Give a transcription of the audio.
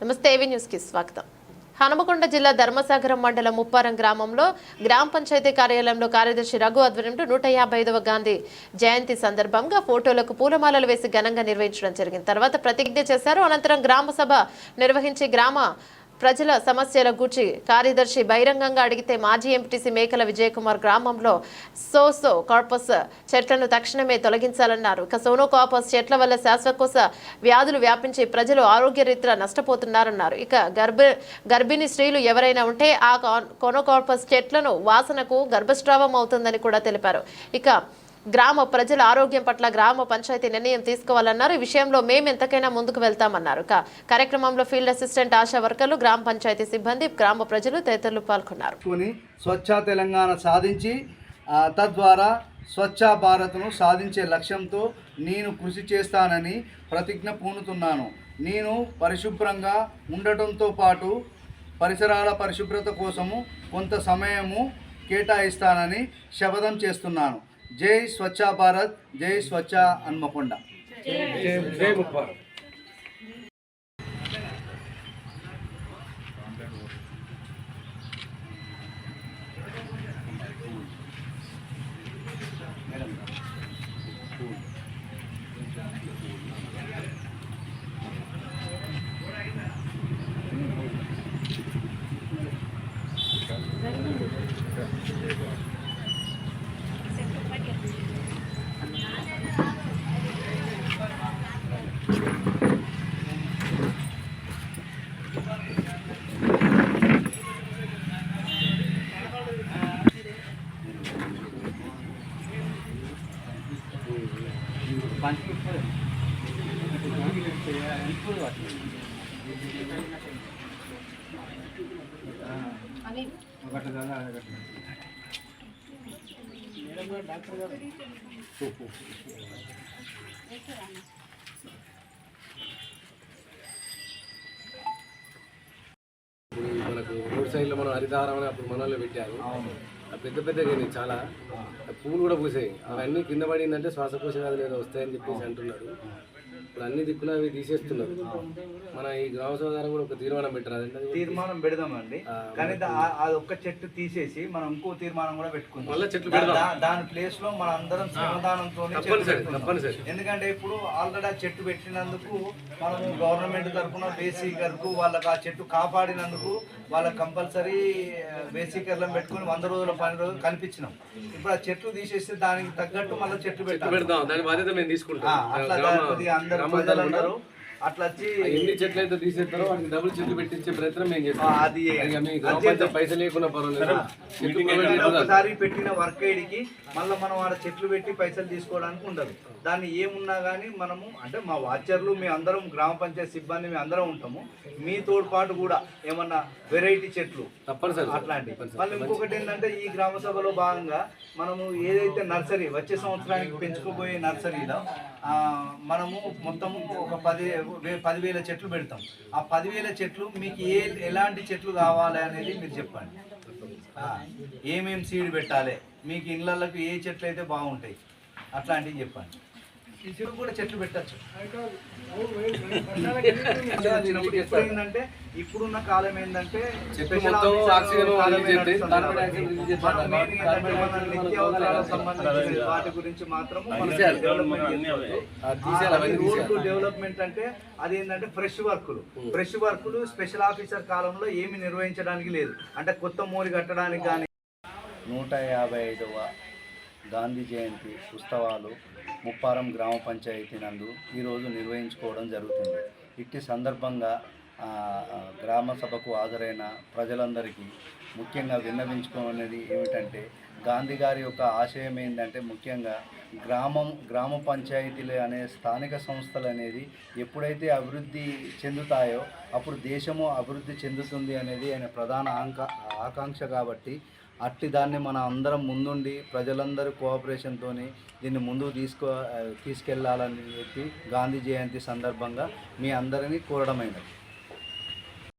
నమస్తే ఏవి న్యూస్కి స్వాగతం. హనుమకొండ జిల్లా ధర్మసాగరం మండలం ముప్పారం గ్రామంలో గ్రామ పంచాయతీ కార్యాలయంలో కార్యదర్శి రఘు ఆధ్వర్యంలో నూట యాభై ఐదవ గాంధీ జయంతి సందర్భంగా ఫోటోలకు పూలమాలలు వేసి ఘనంగా నిర్వహించడం జరిగింది. తర్వాత ప్రతిజ్ఞ చేశారు. అనంతరం గ్రామ సభ నిర్వహించి గ్రామ ప్రజల సమస్యల గూర్చి కార్యదర్శి బహిరంగంగా అడిగితే మాజీ ఎంపీటీసీ మేకల విజయకుమార్ గ్రామంలో సోసో కార్పస్ చెట్లను తక్షణమే తొలగించాలన్నారు. ఇక సోనో కార్పస్ చెట్ల వల్ల శ్వాసకోశ వ్యాధులు వ్యాపించి ప్రజలు ఆరోగ్యరీత్యా నష్టపోతున్నారన్నారు. ఇక గర్భ గర్భిణీ స్త్రీలు ఎవరైనా ఉంటే ఆ కొనోకార్పస్ చెట్లను వాసనకు గర్భస్రావం అవుతుందని కూడా తెలిపారు. ఇక గ్రామ ప్రజల ఆరోగ్యం పట్ల గ్రామ పంచాయతీ నిర్ణయం తీసుకోవాలన్నారు. ఈ విషయంలో మేము ఎంతకైనా ముందుకు వెళ్తామన్నారు. కార్యక్రమంలో ఫీల్డ్ అసిస్టెంట్ ఆశా వర్కర్లు గ్రామ పంచాయతీ సిబ్బంది గ్రామ ప్రజలు తదితరులు పాల్గొన్నారు. స్వచ్ఛ తెలంగాణ సాధించి తద్వారా స్వచ్ఛ భారత్ను సాధించే లక్ష్యంతో నేను కృషి చేస్తానని ప్రతిజ్ఞ పూనుతున్నాను. నేను పరిశుభ్రంగా ఉండటంతో పాటు పరిసరాల పరిశుభ్రత కోసము కొంత సమయము కేటాయిస్తానని శపథం చేస్తున్నాను. జై స్వచ్ఛ భారత్ జై స్వచ్ఛ మనకు రోడ్ సైడ్లో మనం హరితహారం అని అప్పుడు మనలో పెట్టారు. పెద్ద పెద్దగా అయినాయి చాలా. పువ్వులు కూడా పూసాయి. అవన్నీ కింద పడిందంటే శ్వాసకోశ వ్యాధులు ఏదో వస్తాయని చెప్పేసి అంటున్నాడు. ఇప్పుడు అన్ని దిక్కులు అవి తీసేస్తున్నారు. మన ఈ గ్రామ సోదరం కూడా ఒక తీర్మానం పెట్టారు. తీర్మానం పెడదామండి. కానీ అది ఒక్క చెట్టు తీసేసి మనం ఇంకో తీర్మానం కూడా పెట్టుకుందాం. మళ్ళా చెట్లు పెడదాం. దాని ప్లేస్లో మన అందరం తప్పనిసరి ఎందుకంటే ఇప్పుడు ఆల్రెడీ ఆ చెట్టు పెట్టినందుకు మనము గవర్నమెంట్ తరఫున బేసికర్కు వాళ్ళకి ఆ చెట్టు కాపాడినందుకు వాళ్ళకి కంపల్సరీ బేసికర్లను పెట్టుకొని వంద రోజుల పని రోజులు కల్పించినాం. ఇప్పుడు ఆ చెట్లు తీసేస్తే దానికి తగ్గట్టు మళ్ళీ చెట్లు చెట్లు పెట్టాలి. పెడదాం. దాని బాధ్యత మేము తీసుకుంటాం. అట్లా అందరూ ప్రజలందరూ తరపున అట్లా వచ్చి ఎన్ని చెట్లు అయితే తీసేస్తారో వాటికి డబుల్ చెట్లు పెట్టించే ప్రయత్నం మేము చేస్తాం. అది గ్రామ పైసలు లేకుండా పర్వాలేదు. ఒకసారి పెట్టిన వర్క్ ఐడికి మళ్ళీ మనం ఆడ చెట్లు పెట్టి పైసలు తీసుకోవడానికి ఉండదు. దాన్ని ఏమున్నా కానీ మనము అంటే మా వాచర్లు మీ అందరం గ్రామ పంచాయతీ సిబ్బంది మీ అందరం ఉంటాము. మీ తోడ్పాటు కూడా ఏమన్నా వెరైటీ చెట్లు తప్పనిసరి అట్లాంటి. మళ్ళీ ఇంకొకటి ఏంటంటే ఈ గ్రామ సభలో భాగంగా మనము ఏదైతే నర్సరీ వచ్చే సంవత్సరానికి పెంచుకోబోయే నర్సరీలో మనము మొత్తము ఒక పది పదివేల చెట్లు పెడతాం. ఆ పదివేల చెట్లు మీకు ఏ ఎలాంటి చెట్లు కావాలి అనేది మీరు చెప్పండి. ఏమేమి ఏమేం సీడ్ పెట్టాలి? మీకు ఇళ్ళకు ఏ చెట్లు అయితే బాగుంటాయి? అట్లాంటివి చెప్పండి. ఇప్పుడు కూడా చెట్లు పెట్టచ్చు. ఏంటంటే ఇప్పుడున్న కాలం ఏంటంటే వాటి గురించి మాత్రం రోడ్. డెవలప్మెంట్ అంటే అది ఏంటంటే ఫ్రెష్ వర్కులు ఫ్రెష్ వర్కులు స్పెషల్ ఆఫీసర్ కాలంలో ఏమి నిర్వహించడానికి లేదు. అంటే కొత్త మోరి కట్టడానికి కానీ నూట యాభై ఐదవ గాంధీ జయంతి ఉత్సవాలు ముప్పారం గ్రామ పంచాయతీ నందు ఈరోజు నిర్వహించుకోవడం జరుగుతుంది. ఇట్టి సందర్భంగా గ్రామ సభకు హాజరైన ప్రజలందరికీ ముఖ్యంగా విన్నవించుకునేది ఏమిటంటే గాంధీ గారి యొక్క ఆశయం ఏంటంటే ముఖ్యంగా గ్రామం గ్రామ పంచాయతీలు అనే స్థానిక సంస్థలు అనేది ఎప్పుడైతే అభివృద్ధి చెందుతాయో అప్పుడు దేశము అభివృద్ధి చెందుతుంది అనేది ఆయన ప్రధాన ఆంక ఆకాంక్ష కాబట్టి అట్టి దాన్ని మన అందరం ముందుండి ప్రజలందరూ కోఆపరేషన్తో దీన్ని ముందుకు తీసుకో తీసుకెళ్ళాలని చెప్పి గాంధీ జయంతి సందర్భంగా మీ అందరినీ కోరడమైనది.